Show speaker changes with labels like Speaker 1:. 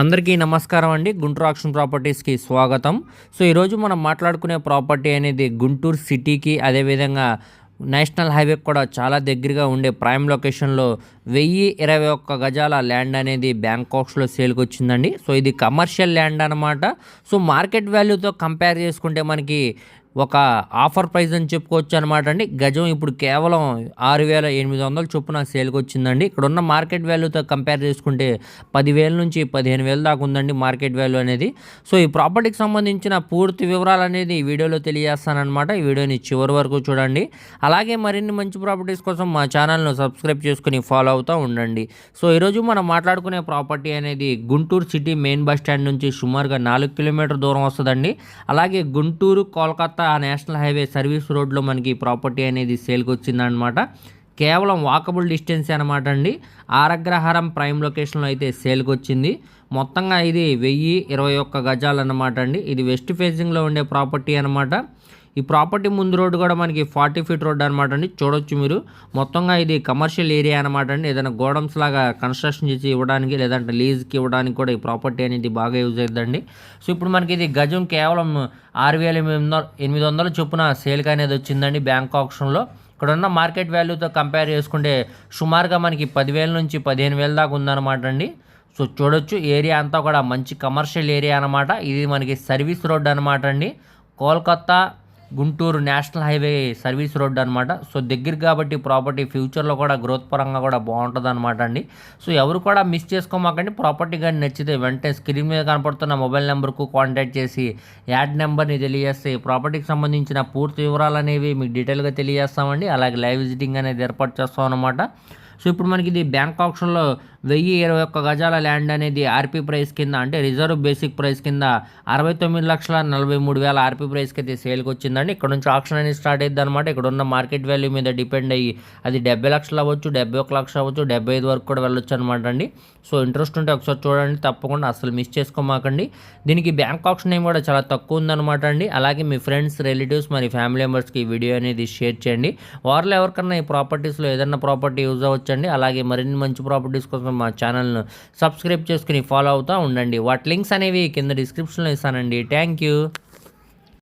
Speaker 1: అందరికీ నమస్కారం అండి. గుంటూరు ఆక్షన్ ప్రాపర్టీస్కి స్వాగతం. సో ఈరోజు మనం మాట్లాడుకునే ప్రాపర్టీ అనేది గుంటూరు సిటీకి అదేవిధంగా నేషనల్ హైవే కూడా చాలా దగ్గరగా ఉండే ప్రైమ్ లొకేషన్లో వెయ్యి ఇరవై ఒక్క గజాల ల్యాండ్ అనేది బ్యాంకాక్స్లో సేల్కి వచ్చిందండి సో ఇది కమర్షియల్ ల్యాండ్ అనమాట సో మార్కెట్ వాల్యూతో కంపేర్ చేసుకుంటే మనకి ఒక ఆఫర్ ప్రైస్ అని చెప్పుకోవచ్చు అనమాట అండి. గజం ఇప్పుడు కేవలం ఆరు వేల ఎనిమిది వందల చొప్పున సేల్కి వచ్చిందండి. ఇక్కడ ఉన్న మార్కెట్ వాల్యూతో కంపేర్ చేసుకుంటే పదివేల నుంచి పదిహేను వేల దాకా ఉందండి మార్కెట్ వాల్యూ అనేది. సో ఈ ప్రాపర్టీకి సంబంధించిన పూర్తి వివరాలు అనేది ఈ వీడియోలో తెలియజేస్తానమాట ఈ వీడియోని చివరి వరకు చూడండి. అలాగే మరిన్ని మంచి ప్రాపర్టీస్ కోసం మా ఛానల్ను సబ్స్క్రైబ్ చేసుకుని ఫాలో అవుతూ ఉండండి. సో ఈరోజు మనం మాట్లాడుకునే ప్రాపర్టీ అనేది Guntur city main bus stand నుంచి సుమారుగా నాలుగు కిలోమీటర్ దూరం వస్తుందండి. అలాగే Guntur Kolkata national highway service రోడ్లో మనకి ప్రాపర్టీ అనేది సేల్కి వచ్చిందనమాట కేవలం వాకబుల్ డిస్టెన్స్ అనమాట అండి. ఆరగ్రహారం ప్రైమ్ లొకేషన్లో అయితే సేల్కి వచ్చింది మొత్తంగా ఇది వెయ్యి ఇరవై ఒక్క గజాలు అనమాట అండి. ఇది వెస్ట్ ఫేసింగ్లో ఉండే ప్రాపర్టీ అనమాట ఈ ప్రాపర్టీ ముందు రోడ్డు కూడా మనకి ఫార్టీ ఫీట్ రోడ్ అనమాట అండి. చూడొచ్చు మీరు. మొత్తంగా ఇది కమర్షియల్ ఏరియా అనమాట అండి. ఏదైనా గోడమ్స్ లాగా కన్స్ట్రక్షన్ చేసి ఇవ్వడానికి లేదంటే లీజ్కి ఇవ్వడానికి కూడా ఈ ప్రాపర్టీ అనేది బాగా యూజ్ అవుతుందండి. సో ఇప్పుడు మనకి ఇది గజం కేవలం ఆరు వేల ఎనిమిది వందల ఎనిమిది వందల చొప్పున సేల్కి అనేది వచ్చిందండి బ్యాంక్ ఆప్షన్లో. ఇక్కడ ఉన్న మార్కెట్ వాల్యూతో కంపేర్ చేసుకుంటే సుమారుగా మనకి పదివేల నుంచి పదిహేను వేల దాకా ఉందన్నమాట అండి. సో చూడొచ్చు ఏరియా అంతా కూడా మంచి కమర్షియల్ ఏరియా అనమాట ఇది మనకి సర్వీస్ రోడ్ అనమాట అండి. Kolkata Guntur national highway service road అనమాట సో దగ్గర కాబట్టి ప్రాపర్టీ ఫ్యూచర్లో కూడా గ్రోత్ పరంగా కూడా బాగుంటుంది అనమాట అండి. సో ఎవరు కూడా మిస్ చేసుకోమాకండి. ప్రాపర్టీ కానీ నచ్చితే వెంటనే స్క్రీన్ మీద కనపడుతున్న మొబైల్ నెంబర్కు కాంటాక్ట్ చేసి యాడ్ నెంబర్ని తెలియజేస్తే ప్రాపర్టీకి సంబంధించిన పూర్తి వివరాలు అనేవి మీకు డీటెయిల్గా తెలియజేస్తామండి. అలాగే లైవ్ విజిటింగ్ అనేది ఏర్పాటు చేస్తాం అనమాట సో ఇప్పుడు మనకి ఇది బ్యాంక్ ఆప్షన్లో వెయ్యి ఇరవై ఒక్క గజాల ల్యాండ్ అనేది ఆర్పీ ప్రైస్ కింద అంటే రిజర్వ్ బేసిక్ ప్రైస్ కింద అరవై తొమ్మిది లక్షల నలభై మూడు వేల ఆర్పీ ప్రైస్కి అయితే సేల్కి వచ్చిందండి. ఇక్కడ నుంచి ఆప్షన్ అనేది స్టార్ట్ అయ్యింది అనమాట ఇక్కడ ఉన్న మార్కెట్ వాల్యూ మీద డిపెండ్ అయ్యి అది డెబ్బై లక్షలు అవ్వచ్చు డెబ్బై ఒక లక్ష అవ్వచ్చు డెబ్బై ఐదు వరకు కూడా వెళ్ళొచ్చు అనమాట అండి. సో ఇంట్రెస్ట్ ఉంటే ఒకసారి చూడండి తప్పకుండా అసలు మిస్ చేసుకోమాకండి. దీనికి బ్యాంక్ ఆప్షన్ ఏం కూడా చాలా తక్కువ ఉందన్నమాట అండి. అలాగే మీ ఫ్రెండ్స్ రిలేటివ్స్ మరి ఫ్యామిలీ మెంబర్స్కి ఈ వీడియో అనేది షేర్ చేయండి. వారిలో ఎవరికన్నా ఈ ప్రాపర్టీస్లో ఏదైనా ప్రాపర్టీ యూజ్ అవ్వచ్చండి. అలాగే మరిన్ని మంచి ప్రాపర్టీస్ కోసం మా ఛానల్ను సబ్స్క్రైబ్ చేసుకుని ఫాలో అవుతూ ఉండండి. వాటి లింక్స్ అనేవి కింద డిస్క్రిప్షన్లో ఇస్తానండి. Thank you.